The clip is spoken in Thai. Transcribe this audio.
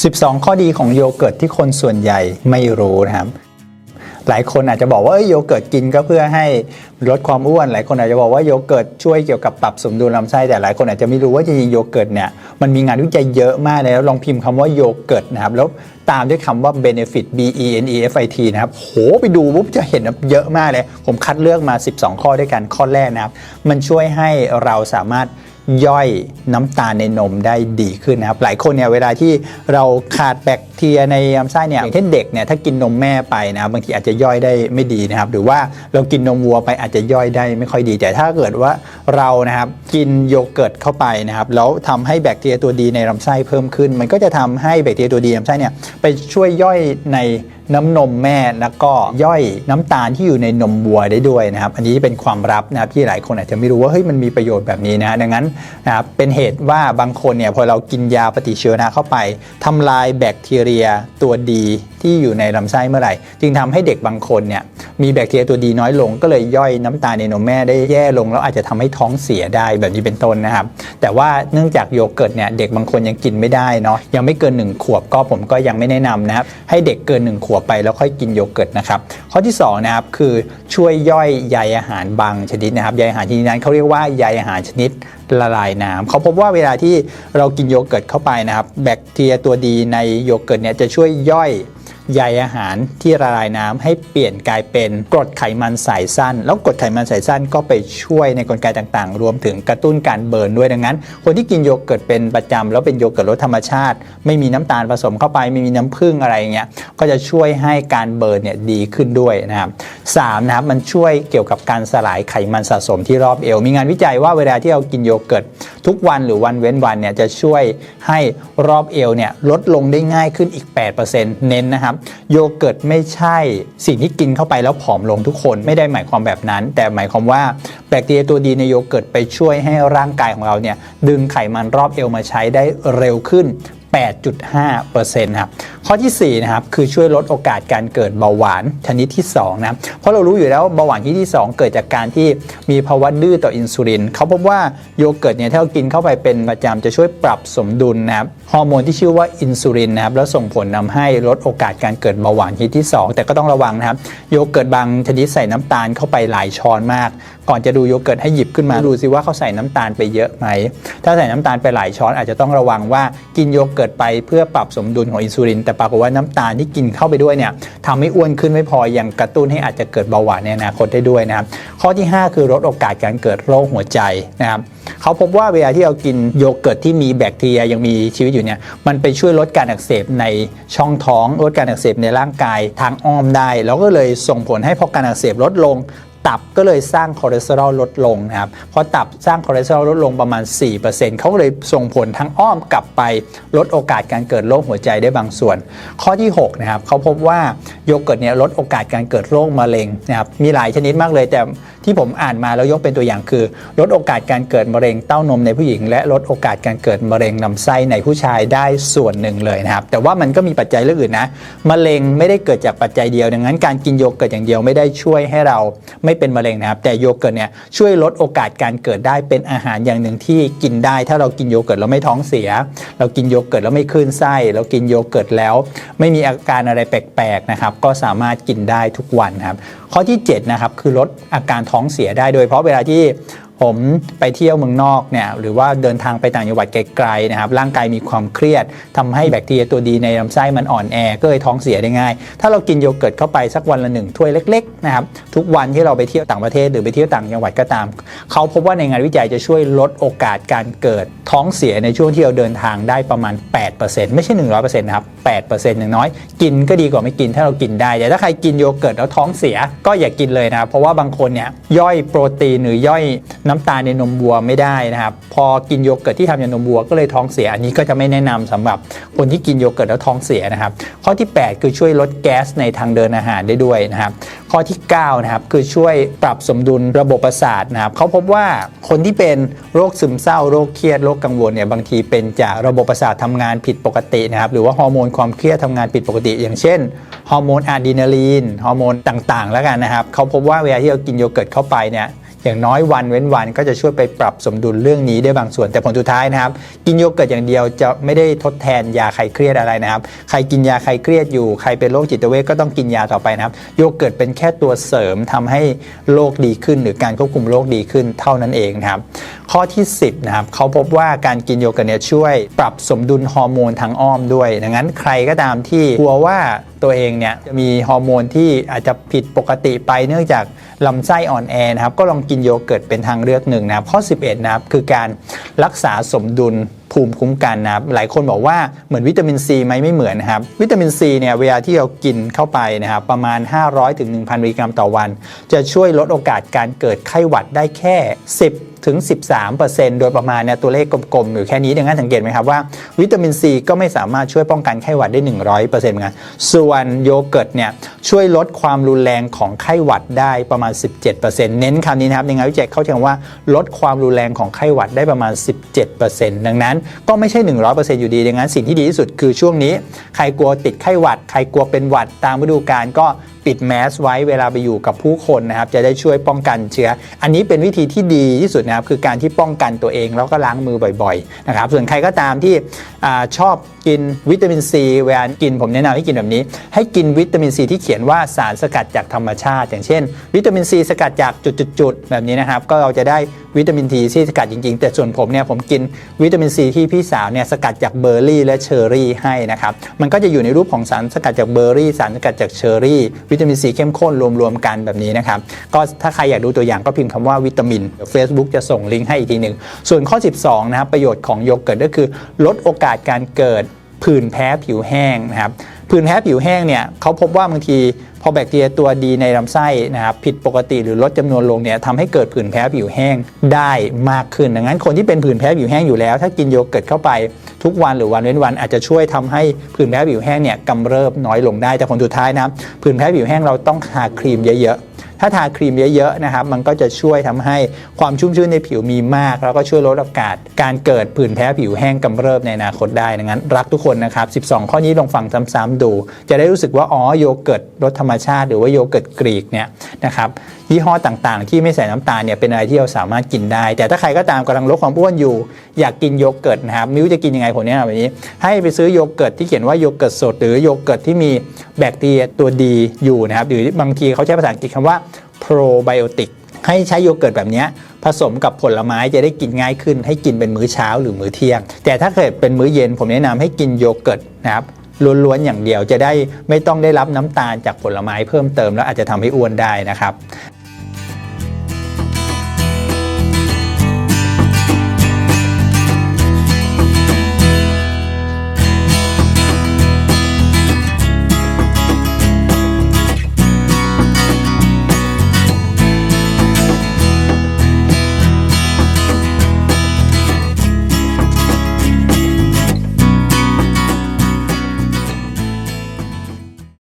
12 ข้อดีของโยเกิร์ตที่คนส่วนใหญ่ไม่รู้นะครับ หลายคนอาจจะบอกว่าโยเกิร์ตกินก็เพื่อให้ลดความอ้วน หลายคนอาจจะบอกว่าโยเกิร์ตช่วยเกี่ยวกับปรับสมดุลลำไส้แต่หลายคนอาจจะไม่รู้ว่าจริงๆโยเกิร์ตเนี่ยมันมีงานวิจัยเยอะมากเลยแล้วลองพิมพ์คำว่าโยเกิร์ตนะครับแล้วตามด้วยคำว่า benefit b e n e f i t นะครับโหไปดูปุ๊บจะเห็นเยอะมากเลย ผมคัดเลือกมา 12 ข้อด้วยกันข้อแรกนะครับ มันช่วยให้เราสามารถ ย่อยน้ำตาลในนมได้ดีขึ้นนะครับ หลายคนเนี่ยเวลาที่เราขาดแบคทีเรียในลำไส้เนี่ยเช่นเด็กเนี่ยถ้ากินนมแม่ไปนะบบางทีอาจจะย่อยได้ไม่ดีนะครับ หรือว่าเรากินนมวัวไปอาจจะย่อยได้ไม่ค่อยดี แต่ถ้าเกิดว่าเรานะครับกินโยเกิร์ตเข้าไปนะครับแล้วทำให้แบคทีเรียตัวดีในลำไส้เพิ่มขึ้น มันก็จะทำให้แบคทีเรียตัวดีในลำไส้เนี่ยไปช่วยย่อยใน น้ำนมแม่แล้วก็ย่อยน้ำตาลที่อยู่ในนมวัวได้ด้วยนะครับอันนี้เป็นความลับนะครับที่หลายคนอาจจะไม่รู้ว่าเฮ้ยมันมีประโยชน์แบบนี้นะดังนั้นนะครับเป็นเหตุว่าบางคนเนี่ยพอเรากินยาปฏิชีวนะเข้าไปทำลายแบคทีเรียตัวดี ที่อยู่ในลำไส้เมื่อไหร่ จึงทำให้เด็กบางคนเนี่ยมีแบคทีเรียตัวดีน้อยลง ก็เลยย่อยน้ำตาลในนมแม่ได้แย่ลง แล้วอาจจะทำให้ท้องเสียได้แบบนี้เป็นต้นนะครับ แต่ว่าเนื่องจากโยเกิร์ตเนี่ยเด็กบางคนยังกินไม่ได้เนาะยังไม่เกิน 1 ขวบก็ผมก็ยังไม่แนะนำนะครับให้เด็กเกิน 1 ขวบไปแล้วค่อยกินโยเกิร์ตนะครับข้อที่2นะครับคือช่วยย่อยใยอาหารบางชนิดนะครับใยอาหารชนิดนั้นเขาเรียกว่าใยอาหารชนิดละลายน้ำเขาพบว่าเวลาที่เรากินโยเกิร์ตเข้าไปนะครับ แบคทีเรียตัวดีในโยเกิร์ตเนี่ยจะช่วยย่อย ใยอาหารที่ละลายน้ำให้เปลี่ยนกลายเป็นกรดไขมันสายสั้น แล้วกรดไขมันสายสั้นก็ไปช่วยในกลไกต่างๆ รวมถึงกระตุ้นการเบิร์นด้วยดังนั้น คนที่กินโยเกิร์ตเป็นประจำแล้วเป็นโยเกิร์ตรสธรรมชาติ ไม่มีน้ำตาลผสมเข้าไปไม่มีน้ำผึ้งอะไรเงี้ยก็จะช่วยให้การเบิร์นเนี่ยดีขึ้นด้วยนะครับสามนะครับมันช่วยเกี่ยวกับการสลายไขมันสะสมที่รอบเอว มีงานวิจัยว่าเวลาที่เรากินโยเกิร์ตทุกวันหรือวันเว้นวันเนี่ยจะช่วยให้รอบเอวเนี่ยลดลงได้ง่ายขึ้นอีก 8%เน้นนะครับโยเกิร์ตไม่ใช่สิ่งที่กินเข้าไปแล้วผอมลงทุกคนไม่ได้หมายความแบบนั้น แต่หมายความว่าแบคทีเรียตัวดีในโยเกิร์ตไปช่วยให้ร่างกายของเราเนี่ยดึงไขมันรอบเอวมาใช้ได้เร็วขึ้น 8.5%ครับข้อที่4นะครับคือช่วยลดโอกาสการเกิดเบาหวานชนิดที่2นะเพราะเรารู้อยู่แล้วเบาหวานชนิดที่ 2 เกิดจากการที่มีภาวะดื้อต่ออินซูลินเขาพบว่าโยเกิร์ตเนี่ยถ้าเรากินเข้าไปเป็นประจำจะช่วยปรับสมดุลนะครับฮอร์โมนที่ชื่อว่าอินซูลินนะครับแล้วส่งผลนำให้ลดโอกาสการเกิดเบาหวานชนิดที่ 2 แต่ก็ต้องระวังนะครับโยเกิร์ตบางชนิดใส่น้ำตาลเข้าไปหลายช้อนมาก ก่อนจะดูโยเกิร์ตให้หยิบขึ้นมาดูซิว่าเขาใส่น้ำตาลไปเยอะไหมถ้าใส่น้ำตาลไปหลายช้อนอาจจะต้องระวังว่ากินโยเกิร์ตกิดไปเพื่อปรับสมดุลของอินซูลิน แต่ปรากฏว่าน้ำตาลที่กินเข้าไปด้วยเนี่ยทำให้อ้วนขึ้นไม่พอยังกระตุ้นให้อาจจะเกิดเบาหวานในอนาคตได้ด้วยนะครับข้อที่ 5 คือลดโอกาสการเกิดโรคหัวใจนะครับเขาพบว่าเวลาที่เรากินโยเกิร์ตที่มีแบคทีเรียยังมีชีวิตอยู่เนี่ยมันไปช่วยลดการอักเสบในช่องท้องลดการอักเสบในร่างกายทางอ้อมได้ แล้วก็เลยส่งผลให้พอการอักเสบลดลง ตับก็เลยสร้างคอเลสเตอรอลลดลงนะครับพอตับสร้างคอเลสเตอรอลลดลงประมาณ 4%เขาก็เลยส่งผลทั้งอ้อมกลับไปลดโอกาสการเกิดโรคหัวใจได้บางส่วน ข้อที่6นะครับเขาพบว่าโยเกิร์ตเนี่ยลดโอกาสการเกิดโรคมะเร็งนะครับมีหลายชนิดมากเลยแต่ที่ผมอ่านมาแล้วยกเป็นตัวอย่างคือ ลดโอกาสการเกิดมะเร็งเต้านมในผู้หญิง และลดโอกาสการเกิดมะเร็งลำไส้ในผู้ชายได้ส่วนหนึ่งเลยนะครับแต่ว่ามันก็มีปัจจัยเรื่องอื่นนะมะเร็งไม่ได้เกิดจากปัจจัยเดียวดังนั้นการกินโยเกิร์ตอย่างเดียวไม่ได้ช่วยให้เราไม่เป็นมะเร็งนะครับ แต่โยเกิร์ตเนี่ยช่วยลดโอกาสการเกิดได้เป็นอาหารอย่างหนึ่งที่กินได้ ถ้าเรากินโยเกิร์ตแล้วไม่ท้องเสีย เรากินโยเกิร์ตแล้วไม่คลื่นไส้เรากินโยเกิร์ตแล้ว ไม่มีอาการอะไรแปลกๆนะครับก็สามารถกินได้ทุกวันครับข้อที่7นะครับคือลดอาการท้องเสียได้โดยเพราะเวลาที่ ผมไปเที่ยวเมืองนอกเนี่ยหรือว่าเดินทางไปต่างจังหวัดไกลๆนะครับร่างกายมีความเครียดทำให้แบคทีเรียตัวดีในลำไส้มันอ่อนแอก็เลยท้องเสียได้ง่าย ถ้าเรากินโยเกิร์ตเข้าไปสักวันละหนึ่งถ้วยเล็กๆนะครับทุกวันที่เราไปเที่ยวต่างประเทศหรือไปเที่ยวต่างจังหวัดก็ตาม เขาพบว่าในงานวิจัยจะช่วยลดโอกาสการเกิดท้องเสียในช่วงที่เราเดินทางได้ประมาณ 8%ไม่ใช่ 100%นะครับ8%อย่างน้อย กินก็ดีกว่าไม่กินถ้าเรากินได้แต่ถ้าใครกินโยเกิร์ตแล้วท้องเสียก็อย่ากินเลยนะครับเพราะว่าบางคนเนี่ยย่อยโปรตีนหรือย่อยน้ำตาลในนมวัวไม่ได้นะครับ พอกินโยเกิร์ตที่ทำจากนมวัวก็เลยท้องเสียอันนี้ก็จะไม่แนะนำสำหรับคนที่กินโยเกิร์ตแล้วท้องเสียนะครับ ข้อที่ 8 คือช่วยลดแก๊สในทางเดินอาหารได้ด้วยนะครับ ข้อที่9นะครับคือช่วยปรับสมดุลระบบประสาทนะครับเขาพบว่าคนที่เป็นโรคซึมเศร้าโรคเครียดโรคกังวลเนี่ยบางทีเป็นจากระบบประสาททำงานผิดปกตินะครับหรือว่าฮอร์โมนความเครียดทำงานผิดปกติ อย่างเช่นฮอร์โมนอะดรีนาลีนฮอร์โมนต่างๆ แล้วกันนะครับเขาพบว่าเวลาที่เรากินโยเกิร์ตเข้าไปเนี่ย อย่างน้อยวันเว้นวันก็จะช่วยไปปรับสมดุลเรื่องนี้ได้บางส่วน แต่ผลสุดท้ายนะครับ กินโยเกิร์ตอย่างเดียวจะไม่ได้ทดแทนยาคลายเครียดอะไรนะครับ ใครกินยาคลายเครียดอยู่ใครเป็นโรคจิตเวทก็ต้องกินยาต่อไปนะครับ โยเกิร์ตเป็นแค่ตัวเสริมทำให้โรคดีขึ้น หรือการควบคุมโรคดีขึ้นเท่านั้นเองนะครับ ข้อที่ 10นะครับเขาพบว่าการกินโยเกิร์ตเนี่ยช่วยปรับสมดุลฮอร์โมนทางอ้อมด้วยดังนั้นใครก็ตามที่กลัวว่า ตัวเองเนี่ยจะมีฮอร์โมนที่อาจจะผิดปกติไปเนื่องจากลำไส้อ่อนแอนะครับก็ลองกินโยเกิร์ตเป็นทางเลือกหนึ่งนะครับข้อ 11นะครับคือการรักษาสมดุลภูมิคุ้มกันนะครับหลายคนบอกว่าเหมือนวิตามินซีไหมไม่เหมือนนะครับวิตามินซีเนี่ยเวลาที่เรากินเข้าไปนะครับประมาณ 500ถึง1,000มิลลิกรัมต่อวัน จะช่วยลดโอกาสการเกิดไข้หวัดได้แค่ 10 ถึง 13%โดยประมาณเนี่ยตัวเลขกลมๆอยู่แค่นี้ดังนั้นสังเกตไหมครับว่าวิตามินซีก็ไม่สามารถช่วยป้องกันไข้หวัดได้ 100%เหมือนกันส่วนโยเกิร์ตเนี่ยช่วยลดความรุนแรงของไข้หวัดได้ประมาณ 17%เน้นคำนี้นะครับในงานวิจัยเขาใจว่าลดความรุนแรงของไข้หวัดได้ประมาณ 17%ดังนั้นก็ไม่ใช่ 100%อยู่ดีดังนั้นสิ่งที่ดีที่สุดคือช่วงนี้ ใครกลัวติดไข้หวัด ใครกลัวเป็นหวัดตามฤดูกาลก็ปิดแมสไว้เวลาไปอยู่กับผู้คนนะครับจะได้ช่วยป้องกันเชื้อ อันนี้เป็นวิธีที่ดีที่สุดนะครับคือการที่ป้องกันตัวเองแล้วก็ล้างมือบ่อยๆนะครับส่วนใครก็ตามที่อชอบกินวิตามินซีเวลากินผมแนะนำให้กินแบบนี้ ให้กินวิตามินซีที่เขียนว่าสารสกัดจากธรรมชาติ อย่างเช่น วิตามินซีสกัดจากจุดๆแบบนี้นะครับก็เราจะได้วิตามินทีที่สกัดจริงๆ แต่ส่วนผมเนี่ยผมกินวิตามินซีที่พี่สาวเนี่ยสกัดจากเบอร์รี่และเชอร์รี่ให้นะครับมันก็จะอยู่ในรูปของสารสกัดจากเบอร์รี่ สารสกัดจากเชอร์รี่ วิตามินซีเข้มข้นรวมๆกันแบบนี้นะครับก็ถ้าใครอยากดูตัวอย่างก็พิมพ์คำว่าวิตามินเดี๋ยว Facebook จะส่งลิงก์ให้อีกทีหนึ่ง ส่วนข้อ 12 นะครับ ประโยชน์ของโยเกิร์ตก็คือ ลดโอกาสการเกิดผื่นแพ้ผิวแห้งนะครับผื่นแพ้ผิวแห้งเนี่ยเขาพบว่าบางทีพอแบคทีเรียตัวดีในลำไส้นะครับผิดปกติหรือลดจำนวนลงเนี่ยทำให้เกิดผื่นแพ้ผิวแห้งได้มากขึ้น ดังนั้นคนที่เป็นผื่นแพ้ผิวแห้งอยู่แล้ว ถ้ากินโยเกิร์ตเข้าไปทุกวันหรือวันเว้นวันอาจจะช่วยทำให้ผื่นแพ้ผิวแห้งเนี่ยกำเริบน้อยลงได้แต่ผลสุดท้ายนะผื่นแพ้ผิวแห้งเราต้องทาครีมเยอะๆ ถ้าทาครีมเยอะๆนะครับมันก็จะช่วยทำให้ความชุ่มชื้นในผิวมีมาก แล้วก็ช่วยลดโอกาส การเกิดผื่นแพ้ผิวแห้งกำเริบในอนาคตได้ดังนั้น รักทุกคนนะครับ 12 ข้อนี้ลองฟังซ้ำๆดู จะได้รู้สึกว่าอ๋อโยเกิร์ตรสธรรมชาติ หรือว่าโยเกิร์ตกรีกเนี่ยนะครับยี่ห้อต่างๆ ที่ไม่ใส่น้ำตาลเนี่ยเป็นอะไรที่เราสามารถกินได้ แต่ถ้าใครก็ตามกำลังลดความอ้วนอยู่ อยากกินโยเกิร์ตนะครับม่รู้จะกินยังไงผมแนะนำแบบนี้ ให้ไปซื้อโยเกิร์ตที่เขียนว่าโยเกิร์ตสด หรือโยเกิร์ตที่มี แบคทีเรียตัวดีอยู่นะครับหรือบางทีเขาใช้ภาษาอังกฤษคำว่าโปรไบโอติกให้ใช้โยเกิร์ตแบบนี้ผสมกับผลไม้จะได้กินง่ายขึ้น ให้กินเป็นมื้อเช้าหรือมื้อเที่ยง แต่ถ้าเกิดเป็นมื้อเย็นผมแนะนำให้กินโยเกิร์ตนะครับล้วนๆอย่างเดียวจะได้ไม่ต้องได้รับน้ำตาลจากผลไม้เพิ่มเติมแล้วอาจจะทำให้อ้วนได้นะครับ